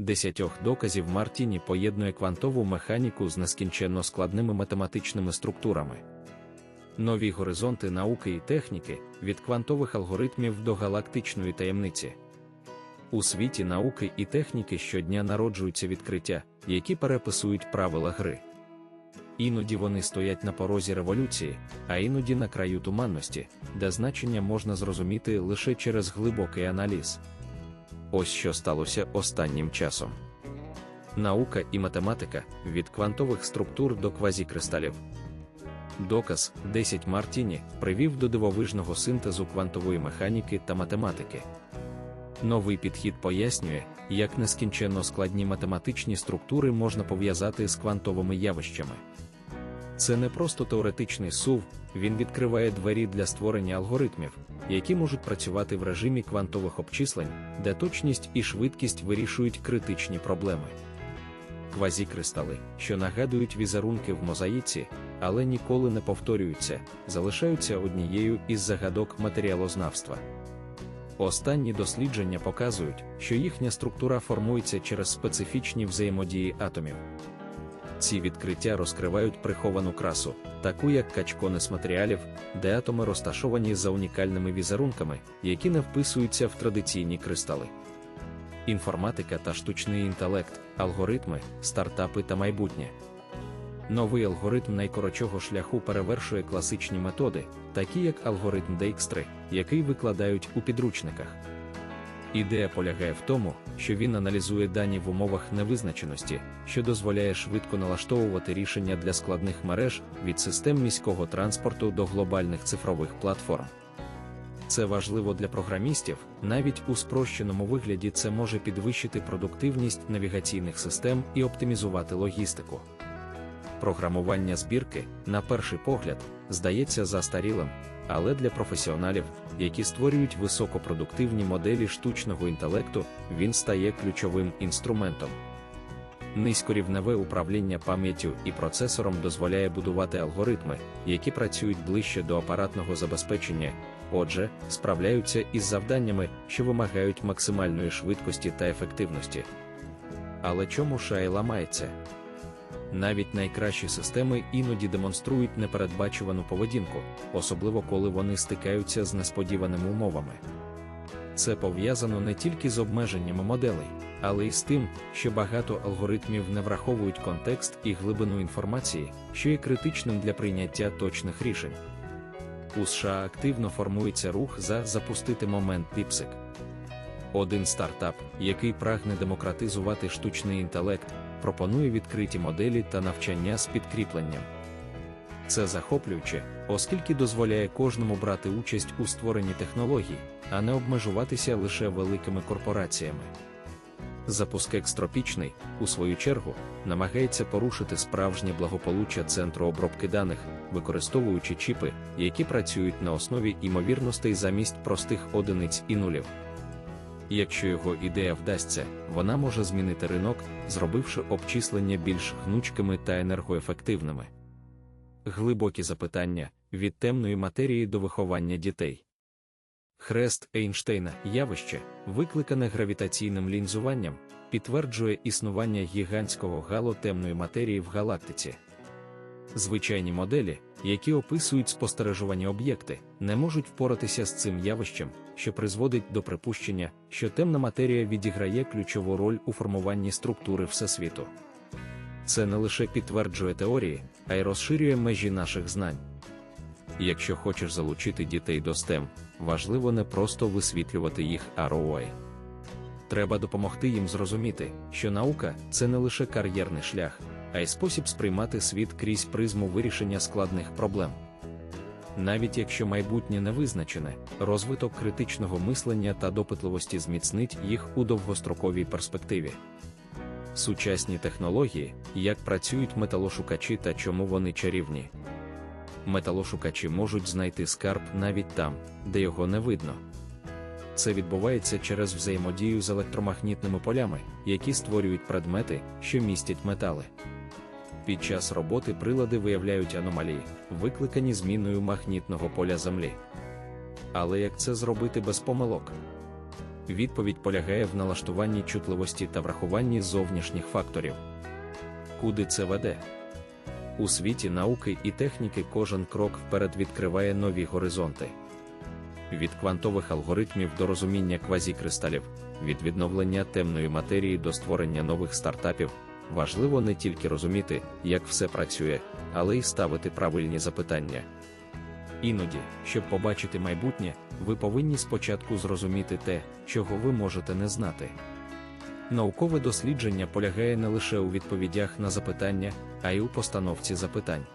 десятьох доказів Мартіні поєднує квантову механіку з нескінченно складними математичними структурами. Нові горизонти науки і техніки від квантових алгоритмів до галактичної таємниці. У світі науки і техніки щодня народжуються відкриття, які переписують правила гри. Іноді вони стоять на порозі революції, а іноді на краю туманності, де значення можна зрозуміти лише через глибокий аналіз. Ось що сталося останнім часом. Наука і математика від квантових структур до квазікристалів. Доказ 10 Мартіні привів до дивовижного синтезу квантової механіки та математики. Новий підхід пояснює, як нескінченно складні математичні структури можна пов'язати з квантовими явищами. Це не просто теоретичний сув, він відкриває двері для створення алгоритмів, які можуть працювати в режимі квантових обчислень, де точність і швидкість вирішують критичні проблеми. Квазікристали, що нагадують візерунки в мозаїці, але ніколи не повторюються, залишаються однією із загадок матеріалознавства. Останні дослідження показують, що їхня структура формується через специфічні взаємодії атомів. Ці відкриття розкривають приховану красу, таку як качконис матеріалів, де атоми розташовані за унікальними візерунками, які не вписуються в традиційні кристали. Інформатика та штучний інтелект, алгоритми, стартапи та майбутнє. Новий алгоритм найкоротшого шляху перевершує класичні методи, такі як алгоритм Dijkstra, який викладають у підручниках. Ідея полягає в тому, що він аналізує дані в умовах невизначеності, що дозволяє швидко налаштовувати рішення для складних мереж від систем міського транспорту до глобальних цифрових платформ. Це важливо для програмістів, навіть у спрощеному вигляді це може підвищити продуктивність навігаційних систем і оптимізувати логістику. Програмування збірки, на перший погляд, здається застарілим, але для професіоналів, які створюють високопродуктивні моделі штучного інтелекту, він стає ключовим інструментом. Низькорівневе управління пам'яттю і процесором дозволяє будувати алгоритми, які працюють ближче до апаратного забезпечення, отже, справляються із завданнями, що вимагають максимальної швидкості та ефективності. Але чому шай ламається? Навіть найкращі системи іноді демонструють непередбачувану поведінку, особливо коли вони стикаються з несподіваними умовами. Це пов'язано не тільки з обмеженнями моделей, але й з тим, що багато алгоритмів не враховують контекст і глибину інформації, що є критичним для прийняття точних рішень. У США активно формується рух за запустити момент Піпсик. Один стартап, який прагне демократизувати штучний інтелект, пропонує відкриті моделі та навчання з підкріпленням. Це захоплююче, оскільки дозволяє кожному брати участь у створенні технологій, а не обмежуватися лише великими корпораціями. Запуск екстропічний, у свою чергу, намагається порушити справжнє благополуччя центру обробки даних, використовуючи чіпи, які працюють на основі імовірностей замість простих одиниць і нулів. Якщо його ідея вдасться, вона може змінити ринок, зробивши обчислення більш гнучкими та енергоефективними. Глибокі запитання від темної матерії до виховання дітей. Хрест Ейнштейна явище, викликане гравітаційним лінзуванням, підтверджує існування гігантського гало темної матерії в галактиці. Звичайні моделі, які описують спостережувані об'єкти, не можуть впоратися з цим явищем, що призводить до припущення, що темна матерія відіграє ключову роль у формуванні структури Всесвіту. Це не лише підтверджує теорії, а й розширює межі наших знань. Якщо хочеш залучити дітей до STEM, важливо не просто висвітлювати їх ROI. Треба допомогти їм зрозуміти, що наука це не лише кар'єрний шлях, а й спосіб сприймати світ крізь призму вирішення складних проблем. Навіть якщо майбутнє не визначене, розвиток критичного мислення та допитливості зміцнить їх у довгостроковій перспективі. Сучасні технології, як працюють металошукачі та чому вони чарівні. Металошукачі можуть знайти скарб навіть там, де його не видно. Це відбувається через взаємодію з електромагнітними полями, які створюють предмети, що містять метали. Під час роботи прилади виявляють аномалії, викликані зміною магнітного поля Землі. Але як це зробити без помилок? Відповідь полягає в налаштуванні чутливості та врахуванні зовнішніх факторів. Куди це веде? У світі науки і техніки кожен крок вперед відкриває нові горизонти. Від квантових алгоритмів до розуміння квазікристалів, від відновлення темної матерії до створення нових стартапів, важливо не тільки розуміти, як все працює, але й ставити правильні запитання. Іноді, щоб побачити майбутнє, ви повинні спочатку зрозуміти те, чого ви можете не знати. Наукове дослідження полягає не лише у відповідях на запитання, а й у постановці запитань.